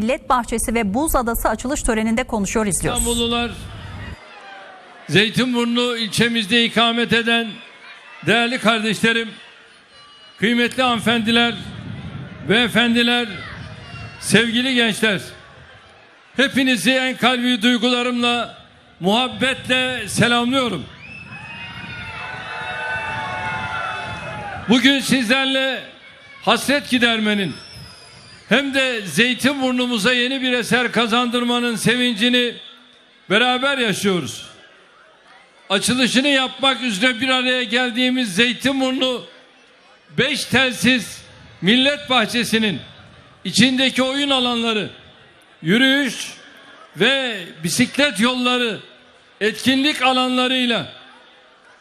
Millet Bahçesi ve Buz Adası açılış töreninde konuşuyor izliyoruz. İstanbullular, Zeytinburnu ilçemizde ikamet eden değerli kardeşlerim, kıymetli hanımefendiler, beyefendiler, sevgili gençler, hepinizi en kalbi duygularımla, muhabbetle selamlıyorum. Bugün sizlerle hasret gidermenin, hem de Zeytinburnumuza yeni bir eser kazandırmanın sevincini beraber yaşıyoruz. Açılışını yapmak üzere bir araya geldiğimiz Zeytinburnu 5 telsiz millet bahçesinin içindeki oyun alanları, yürüyüş ve bisiklet yolları, etkinlik alanlarıyla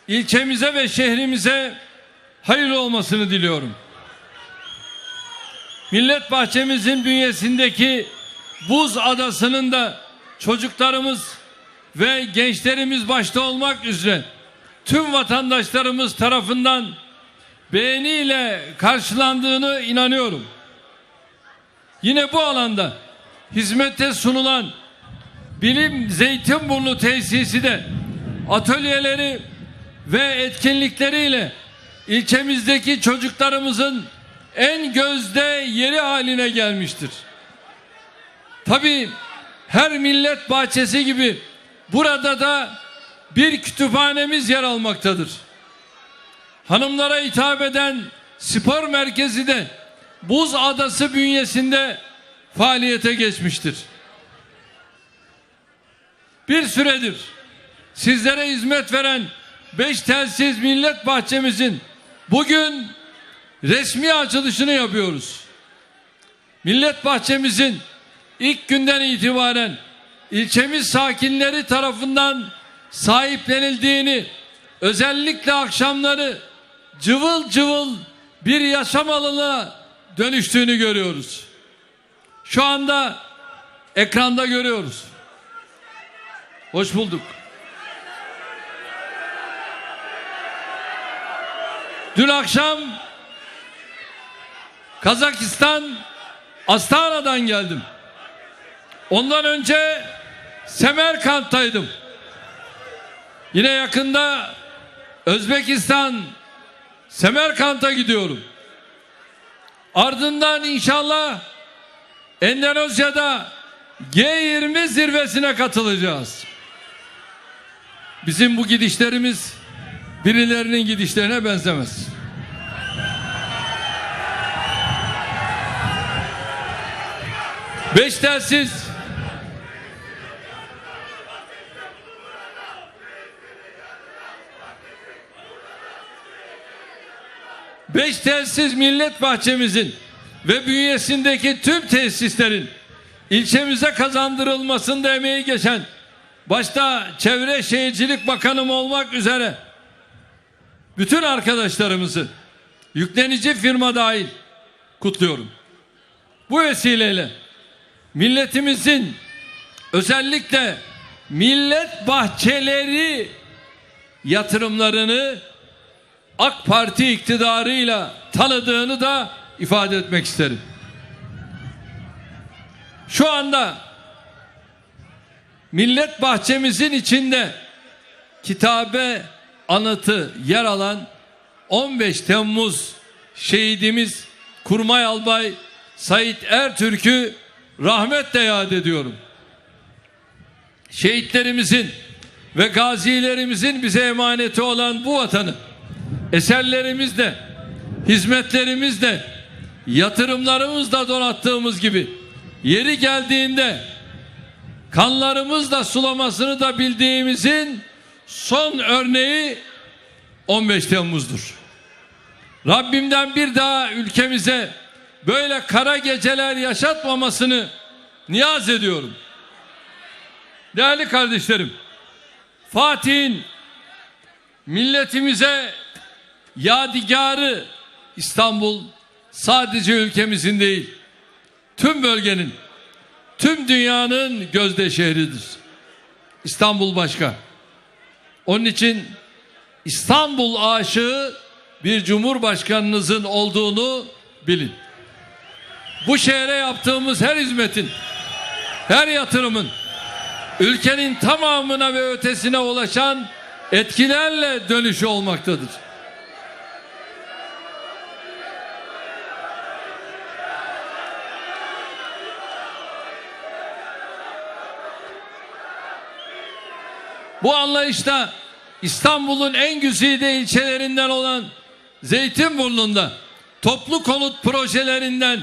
ilçemize ve şehrimize hayırlı olmasını diliyorum. Millet bahçemizin bünyesindeki buz adasının da çocuklarımız ve gençlerimiz başta olmak üzere tüm vatandaşlarımız tarafından beğeniyle karşılandığını inanıyorum. Yine bu alanda hizmete sunulan Bilim Zeytinburnu tesisi de atölyeleri ve etkinlikleriyle ilçemizdeki çocuklarımızın en gözde yeri haline gelmiştir. Tabii her millet bahçesi gibi burada da bir kütüphanemiz yer almaktadır. Hanımlara hitap eden spor merkezi de Buz Adası bünyesinde faaliyete geçmiştir. Bir süredir sizlere hizmet veren beş telsiz millet bahçemizin bugün resmi açılışını yapıyoruz. Millet bahçemizin ilk günden itibaren ilçemiz sakinleri tarafından sahiplenildiğini, özellikle akşamları cıvıl cıvıl bir yaşam alanına dönüştüğünü görüyoruz. Şu anda ekranda görüyoruz. Hoş bulduk. Dün akşam Kazakistan Astana'dan geldim. Ondan önce Semerkant'taydım. Yine yakında Özbekistan Semerkant'a gidiyorum. Ardından inşallah Endonezya'da G20 zirvesine katılacağız. Bizim bu gidişlerimiz birilerinin gidişlerine benzemez. Beş telsiz Beş telsiz millet bahçemizin ve bünyesindeki tüm tesislerin ilçemize kazandırılmasında emeği geçen başta Çevre Şehircilik Bakanım olmak üzere bütün arkadaşlarımızı yüklenici firma dahil kutluyorum. Bu vesileyle milletimizin özellikle millet bahçeleri yatırımlarını AK Parti iktidarıyla tanıdığını da ifade etmek isterim. Şu anda millet bahçemizin içinde kitabe anıtı yer alan 15 Temmuz şehidimiz Kurmay Albay Sait Ertürk'ü rahmetle yad ediyorum. Şehitlerimizin ve gazilerimizin bize emaneti olan bu vatanı eserlerimizle, hizmetlerimizle, yatırımlarımızla donattığımız gibi yeri geldiğinde kanlarımızla sulamasını da bildiğimizin son örneği 15 Temmuz'dur. Rabbimden bir daha ülkemize böyle kara geceler yaşatmamasını niyaz ediyorum. Değerli kardeşlerim, Fatih'in milletimize yadigarı İstanbul sadece ülkemizin değil, tüm bölgenin, tüm dünyanın gözde şehridir. İstanbul başka. Onun için İstanbul aşığı bir cumhurbaşkanınızın olduğunu bilin. Bu şehre yaptığımız her hizmetin her yatırımın ülkenin tamamına ve ötesine ulaşan etkilerle dönüşü olmaktadır. Bu anlayışta İstanbul'un en güzide ilçelerinden olan Zeytinburnu'nda toplu konut projelerinden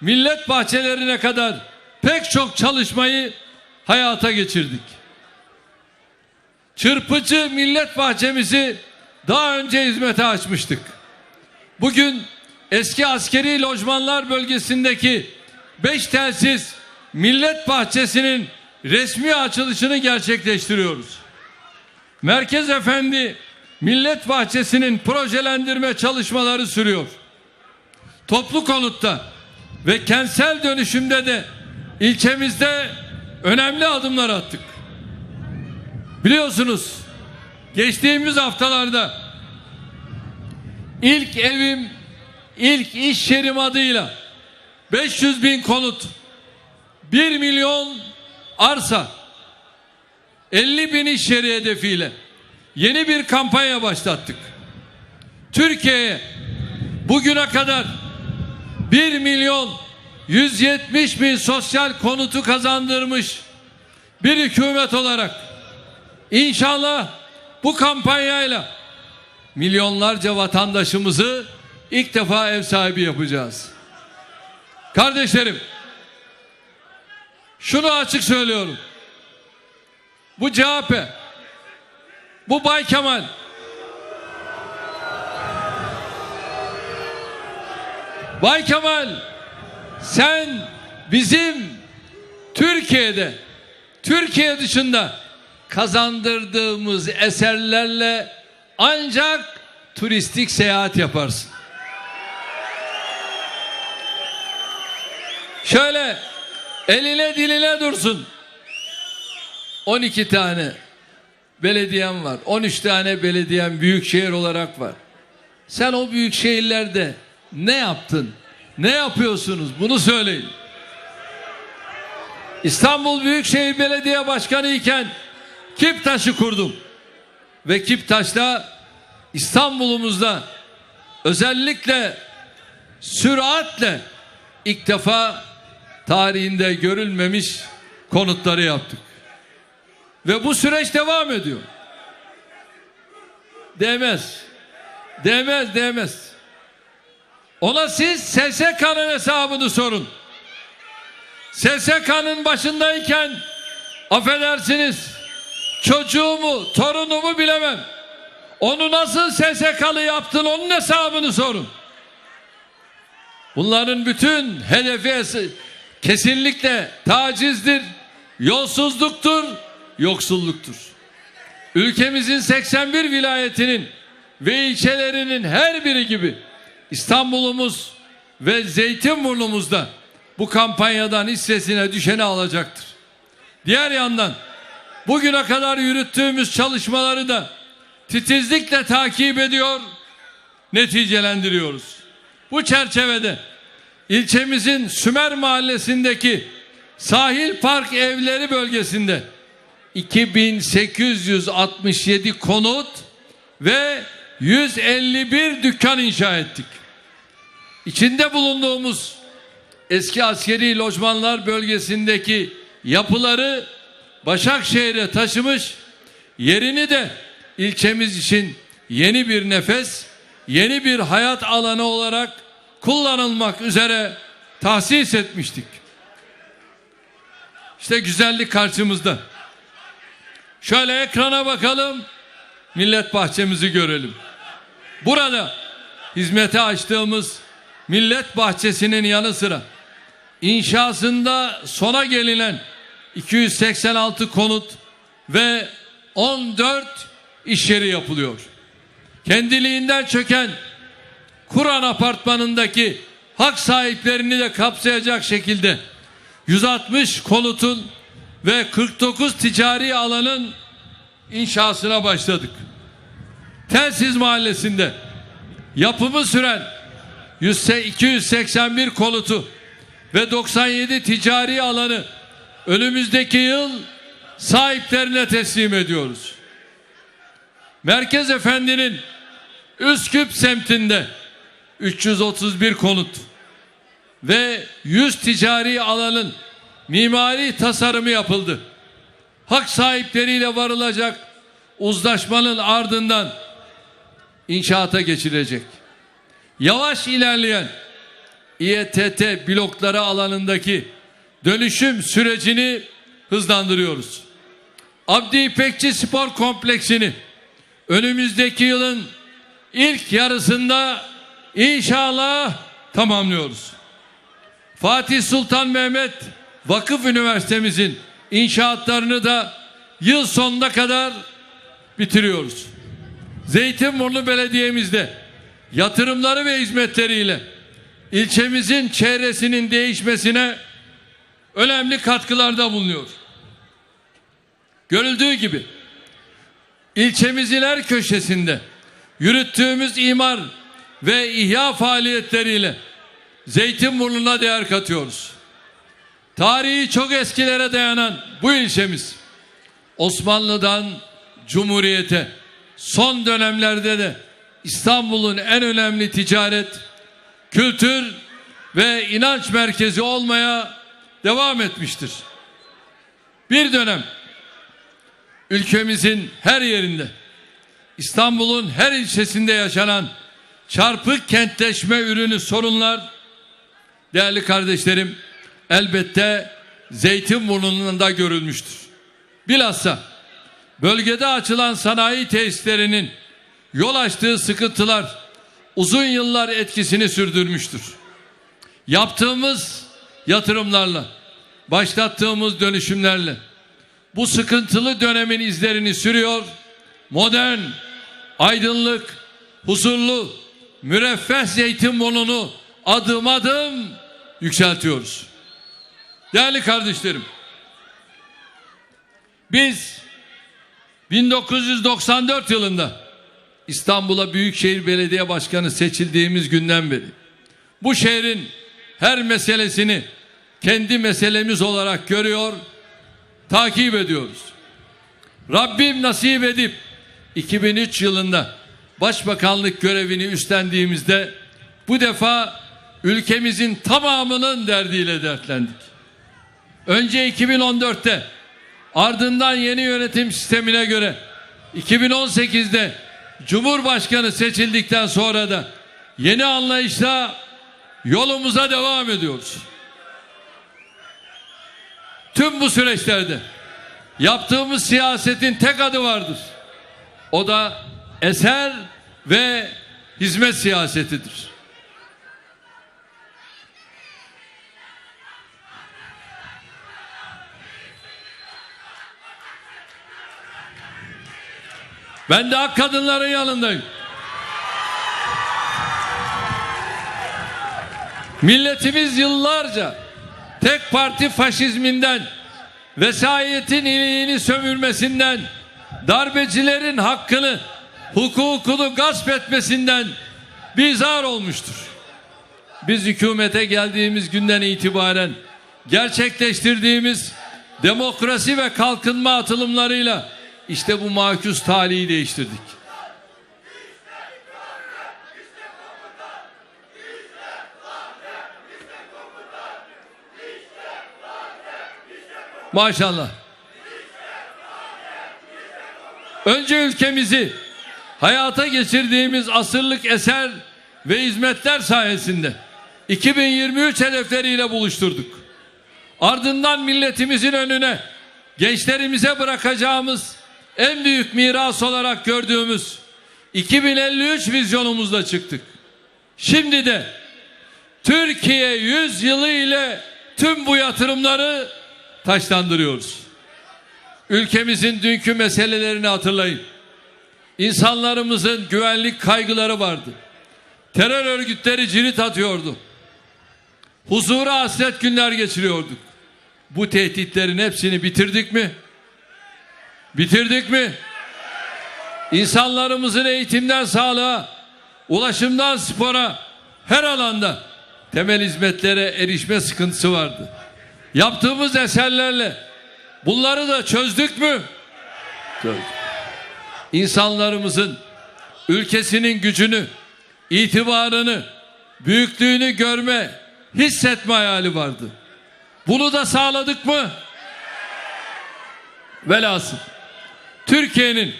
millet bahçelerine kadar pek çok çalışmayı hayata geçirdik. Çırpıcı millet bahçemizi daha önce hizmete açmıştık. Bugün eski askeri lojmanlar bölgesindeki 5 telsiz millet bahçesinin resmi açılışını gerçekleştiriyoruz. Merkez Efendi Millet Bahçesi'nin projelendirme çalışmaları sürüyor. Toplu konutta ve kentsel dönüşümde de ilçemizde önemli adımlar attık. Biliyorsunuz geçtiğimiz haftalarda ilk evim ilk iş yerim adıyla 500 bin konut 1 milyon arsa 50 bin iş yeri hedefiyle yeni bir kampanya başlattık. Türkiye'ye bugüne kadar 1 milyon 170 bin sosyal konutu kazandırmış bir hükümet olarak inşallah bu kampanyayla milyonlarca vatandaşımızı ilk defa ev sahibi yapacağız. Kardeşlerim şunu açık söylüyorum. Bu CHP, bu Bay Kemal, Bay Kemal sen bizim Türkiye'de, Türkiye dışında kazandırdığımız eserlerle ancak turistik seyahat yaparsın. Şöyle eline diline dursun. 12 tane belediyem var. 13 tane belediyem büyükşehir olarak var. Sen o büyük şehirlerde ne yaptın? Ne yapıyorsunuz? Bunu söyleyin. İstanbul Büyükşehir Belediye Başkanı iken Kiptaş'ı kurdum. Ve Kiptaş'ta İstanbul'umuzda özellikle süratle ilk defa tarihinde görülmemiş konutları yaptık. Ve bu süreç devam ediyor. Değmez. Değmez, değmez. Ona siz SSK'nın hesabını sorun. SSK'nın başındayken affedersiniz çocuğumu, torunumu bilemem. Onu nasıl SSK'lı yaptın onun hesabını sorun. Bunların bütün hedefi kesinlikle tacizdir, yolsuzluktur, yoksulluktur. Ülkemizin 81 vilayetinin ve ilçelerinin her biri gibi İstanbul'umuz ve Zeytinburnu'muzda bu kampanyadan hissesine düşeni alacaktır. Diğer yandan bugüne kadar yürüttüğümüz çalışmaları da titizlikle takip ediyor, neticelendiriyoruz. Bu çerçevede ilçemizin Sümer Mahallesi'ndeki Sahil Park Evleri bölgesinde 2867 konut ve 151 dükkan inşa ettik. İçinde bulunduğumuz eski askeri lojmanlar bölgesindeki yapıları Başakşehir'e taşımış, yerini de ilçemiz için yeni bir nefes, yeni bir hayat alanı olarak kullanılmak üzere tahsis etmiştik. İşte güzellik karşımızda. Şöyle ekrana bakalım. Millet bahçemizi görelim. Burada hizmete açtığımız millet bahçesinin yanı sıra inşasında sona gelinen 286 konut ve 14 iş yeri yapılıyor. Kendiliğinden çöken Kur'an apartmanındaki hak sahiplerini de kapsayacak şekilde 160 konutun ve 49 ticari alanın inşasına başladık. Telsiz Mahallesi'nde yapımı süren 281 konutu ve 97 ticari alanı önümüzdeki yıl sahiplerine teslim ediyoruz. Merkez Efendi'nin Üsküp semtinde 331 konut ve 100 ticari alanın mimari tasarımı yapıldı. Hak sahipleriyle varılacak uzlaşmanın ardından inşaata geçilecek. Yavaş ilerleyen İETT blokları alanındaki dönüşüm sürecini hızlandırıyoruz. Abdi İpekçi Spor Kompleksini önümüzdeki yılın ilk yarısında inşallah tamamlıyoruz. Fatih Sultan Mehmet Vakıf Üniversitemizin inşaatlarını da yıl sonuna kadar bitiriyoruz. Zeytinburnu Belediye'mizde yatırımları ve hizmetleriyle ilçemizin çevresinin değişmesine önemli katkılarda bulunuyor. Görüldüğü gibi ilçemizin her köşesinde yürüttüğümüz imar ve ihya faaliyetleriyle Zeytinburnu'na değer katıyoruz. Tarihi çok eskilere dayanan bu ilçemiz Osmanlı'dan Cumhuriyete son dönemlerde de İstanbul'un en önemli ticaret, kültür ve inanç merkezi olmaya devam etmiştir. Bir dönem ülkemizin her yerinde İstanbul'un her ilçesinde yaşanan çarpık kentleşme ürünü sorunlar değerli kardeşlerim elbette Zeytinburnu'nda da görülmüştür. Bilhassa bölgede açılan sanayi tesislerinin yol açtığı sıkıntılar uzun yıllar etkisini sürdürmüştür. Yaptığımız yatırımlarla, başlattığımız dönüşümlerle bu sıkıntılı dönemin izlerini sürüyor. Modern, aydınlık, huzurlu, müreffeh Zeytinburnu'nu adım adım yükseltiyoruz. Değerli kardeşlerim, biz 1994 yılında İstanbul'a Büyükşehir Belediye Başkanı seçildiğimiz günden beri bu şehrin her meselesini kendi meselemiz olarak görüyor, takip ediyoruz. Rabbim nasip edip 2003 yılında başbakanlık görevini üstlendiğimizde bu defa ülkemizin tamamının derdiyle dertlendik. Önce 2014'te ardından yeni yönetim sistemine göre 2018'de Cumhurbaşkanı seçildikten sonra da yeni anlayışla yolumuza devam ediyoruz. Tüm bu süreçlerde yaptığımız siyasetin tek adı vardır. O da eser ve hizmet siyasetidir. Ben de hak kadınların yanındayım. Milletimiz yıllarca tek parti faşizminden, vesayetin iliğini sömürmesinden, darbecilerin hakkını, hukukunu gasp etmesinden bizar olmuştur. Biz hükümete geldiğimiz günden itibaren gerçekleştirdiğimiz demokrasi ve kalkınma atılımlarıyla işte bu makus talihi değiştirdik. Maşallah. Önce ülkemizi hayata geçirdiğimiz asırlık eser ve hizmetler sayesinde 2023 hedefleriyle buluşturduk. Ardından milletimizin önüne gençlerimize bırakacağımız en büyük miras olarak gördüğümüz 2053 vizyonumuzla çıktık. Şimdi de Türkiye 100 yılı ile tüm bu yatırımları taşlandırıyoruz. Ülkemizin dünkü meselelerini hatırlayın. İnsanlarımızın güvenlik kaygıları vardı. Terör örgütleri cirit atıyordu. Huzura hasret günler geçiriyorduk. Bu tehditlerin hepsini bitirdik mi? Bitirdik mi? İnsanlarımızın eğitimden sağlığa, ulaşımdan spora her alanda temel hizmetlere erişme sıkıntısı vardı. Yaptığımız eserlerle bunları da çözdük mü? Çözdük. İnsanlarımızın ülkesinin gücünü, itibarını, büyüklüğünü görme, hissetme hayali vardı. Bunu da sağladık mı? Velhasıl Türkiye'nin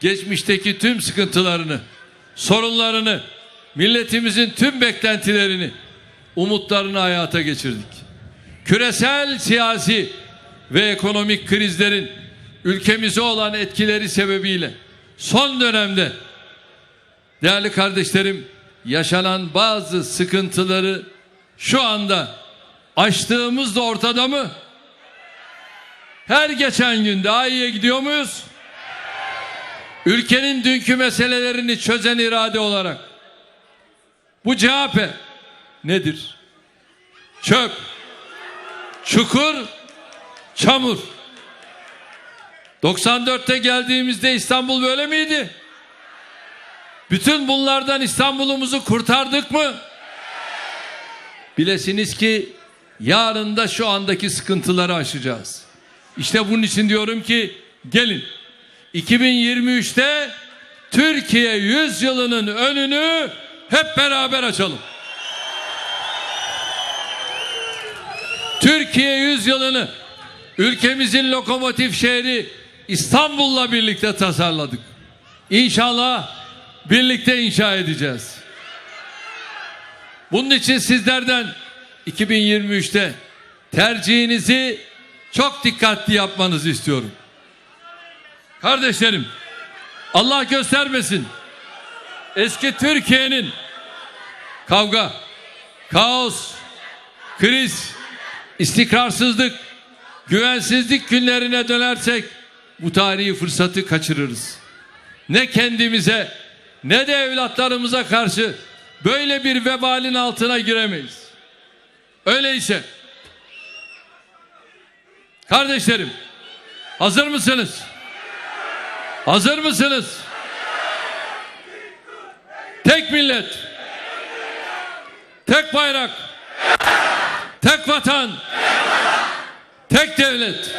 geçmişteki tüm sıkıntılarını, sorunlarını, milletimizin tüm beklentilerini, umutlarını hayata geçirdik. Küresel siyasi ve ekonomik krizlerin ülkemize olan etkileri sebebiyle son dönemde değerli kardeşlerim yaşanan bazı sıkıntıları şu anda aştığımız da ortada mı? Her geçen gün daha iyiye gidiyor muyuz? Ülkenin dünkü meselelerini çözen irade olarak bu CHP nedir? Çöp, çukur, çamur. 94'te geldiğimizde İstanbul böyle miydi? Bütün bunlardan İstanbul'umuzu kurtardık mı? Bilesiniz ki yarın da şu andaki sıkıntıları aşacağız. İşte bunun için diyorum ki gelin 2023'te Türkiye 100 yılının önünü hep beraber açalım. Türkiye 100 yılını ülkemizin lokomotif şehri İstanbul'la birlikte tasarladık. İnşallah birlikte inşa edeceğiz. Bunun için sizlerden 2023'te tercihinizi çok dikkatli yapmanızı istiyorum. Kardeşlerim, Allah göstermesin. Eski Türkiye'nin kavga, kaos, kriz, istikrarsızlık, güvensizlik günlerine dönersek bu tarihi fırsatı kaçırırız. Ne kendimize ne de evlatlarımıza karşı böyle bir vebalin altına giremeyiz. Öyleyse kardeşlerim hazır mısınız? Hazır mısınız? Tek millet, tek bayrak, tek vatan, tek devlet.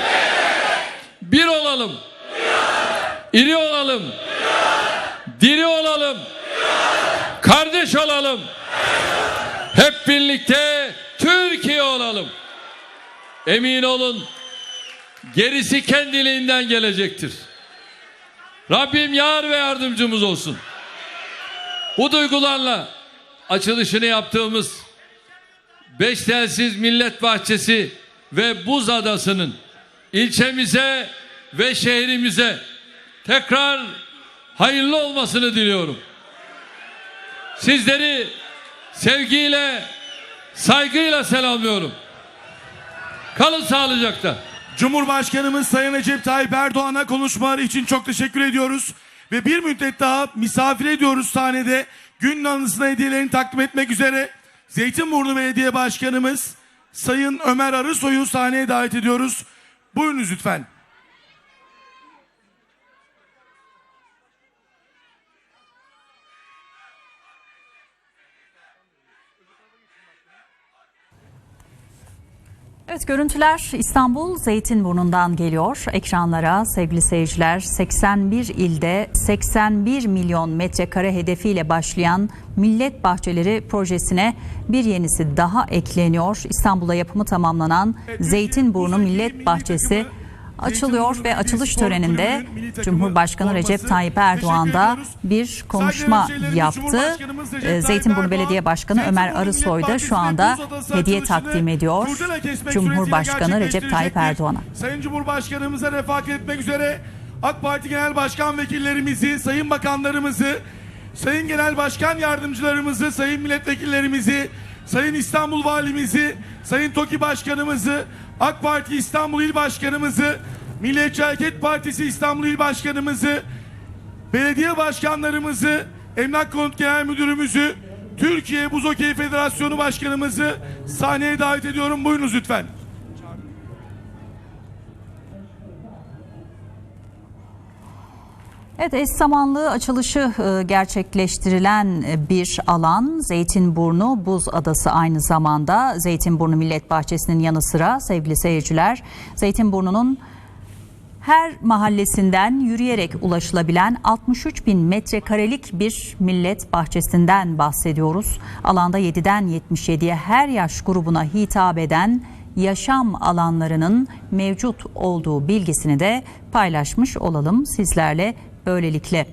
Bir olalım. İri olalım. Diri olalım. Kardeş olalım. Hep birlikte Türkiye olalım. Emin olun gerisi kendiliğinden gelecektir. Rabbim yar ve yardımcımız olsun. Bu duygularla açılışını yaptığımız Beş Telsiz Millet Bahçesi ve Buz Adası'nın ilçemize ve şehrimize tekrar hayırlı olmasını diliyorum. Sizleri sevgiyle, saygıyla selamlıyorum. Kalın sağlıcakla. Cumhurbaşkanımız Sayın Recep Tayyip Erdoğan'a konuşmaları için çok teşekkür ediyoruz. Ve bir müddet daha misafir ediyoruz sahnede. Gün anısına hediyelerini takdim etmek üzere Zeytinburnu Belediye Başkanımız Sayın Ömer Arısoy'u sahneye davet ediyoruz. Buyurunuz lütfen. Evet görüntüler İstanbul Zeytinburnu'ndan geliyor ekranlara sevgili seyirciler. 81 ilde 81 milyon metrekare hedefiyle başlayan Millet Bahçeleri projesine bir yenisi daha ekleniyor. İstanbul'da yapımı tamamlanan Zeytinburnu Millet Bahçesi açılıyor ve açılış töreninde Cumhurbaşkanı Recep Tayyip Erdoğan da bir konuşma yaptı. Ee, Zeytinburnu Belediye Başkanı Ömer Arısoy da şu anda hediye takdim ediyor Cumhurbaşkanı Recep Tayyip Erdoğan'a. Sayın Cumhurbaşkanımıza refakat etmek üzere AK Parti Genel Başkan Vekillerimizi, Sayın Bakanlarımızı, Sayın Genel Başkan Yardımcılarımızı, Sayın Milletvekillerimizi, Sayın İstanbul Valimizi, Sayın TOKİ Başkanımızı, AK Parti İstanbul İl Başkanımızı, Milliyetçi Hareket Partisi İstanbul İl Başkanımızı, belediye başkanlarımızı, Emlak Konut Genel Müdürümüzü, Türkiye Buz Okey Federasyonu Başkanımızı sahneye davet ediyorum. Buyurunuz lütfen. Evet eş zamanlı açılışı e, gerçekleştirilen e, bir alan Zeytinburnu Buz Adası aynı zamanda Zeytinburnu Millet Bahçesi'nin yanı sıra sevgili seyirciler Zeytinburnu'nun her mahallesinden yürüyerek ulaşılabilen 63 bin metrekarelik bir millet bahçesinden bahsediyoruz. Alanda 7'den 77'ye her yaş grubuna hitap eden yaşam alanlarının mevcut olduğu bilgisini de paylaşmış olalım sizlerle böylelikle.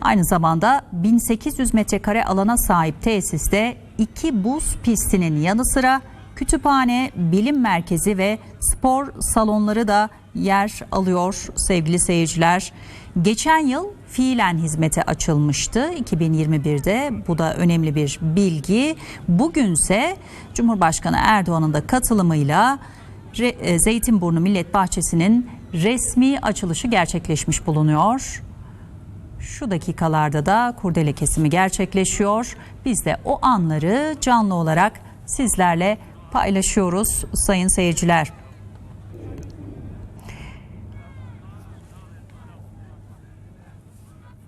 Aynı zamanda 1800 metrekare alana sahip tesiste iki buz pistinin yanı sıra kütüphane, bilim merkezi ve spor salonları da yer alıyor sevgili seyirciler. Geçen yıl fiilen hizmete açılmıştı 2021'de. Bu da önemli bir bilgi. Bugünse Cumhurbaşkanı Erdoğan'ın da katılımıyla e, Zeytinburnu Millet Bahçesi'nin resmi açılışı gerçekleşmiş bulunuyor. Şu dakikalarda da kurdele kesimi gerçekleşiyor. Biz de o anları canlı olarak sizlerle paylaşıyoruz sayın seyirciler.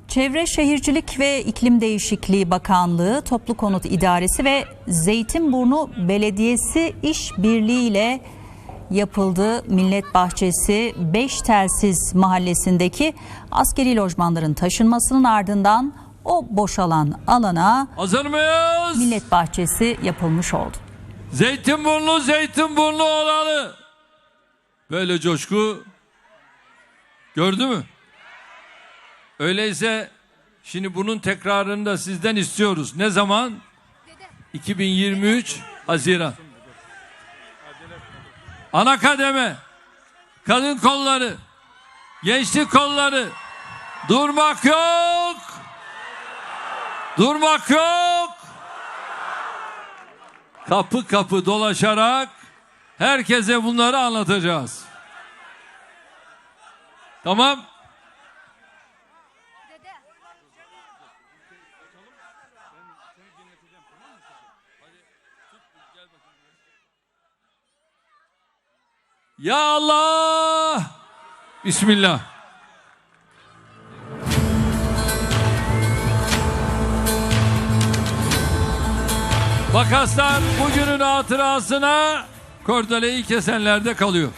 Çevre Şehircilik ve İklim Değişikliği Bakanlığı, Toplu Konut İdaresi ve Zeytinburnu Belediyesi işbirliği ile yapıldı. Millet Bahçesi 5 Telsiz mahallesindeki askeri lojmanların taşınmasının ardından o boşalan alana Hazır mıyız? Millet Bahçesi yapılmış oldu. Zeytinburnu, Zeytinburnu olanı. Böyle coşku gördü mü? Öyleyse şimdi bunun tekrarını da sizden istiyoruz. Ne zaman? 2023 Haziran. Ana kademe, kadın kolları, gençlik kolları, durmak yok, durmak yok. Kapı kapı dolaşarak herkese bunları anlatacağız. Tamam. Ya Allah! Bismillah. Makaslar bugünün hatırasına kordeleyi kesenlerde kalıyor.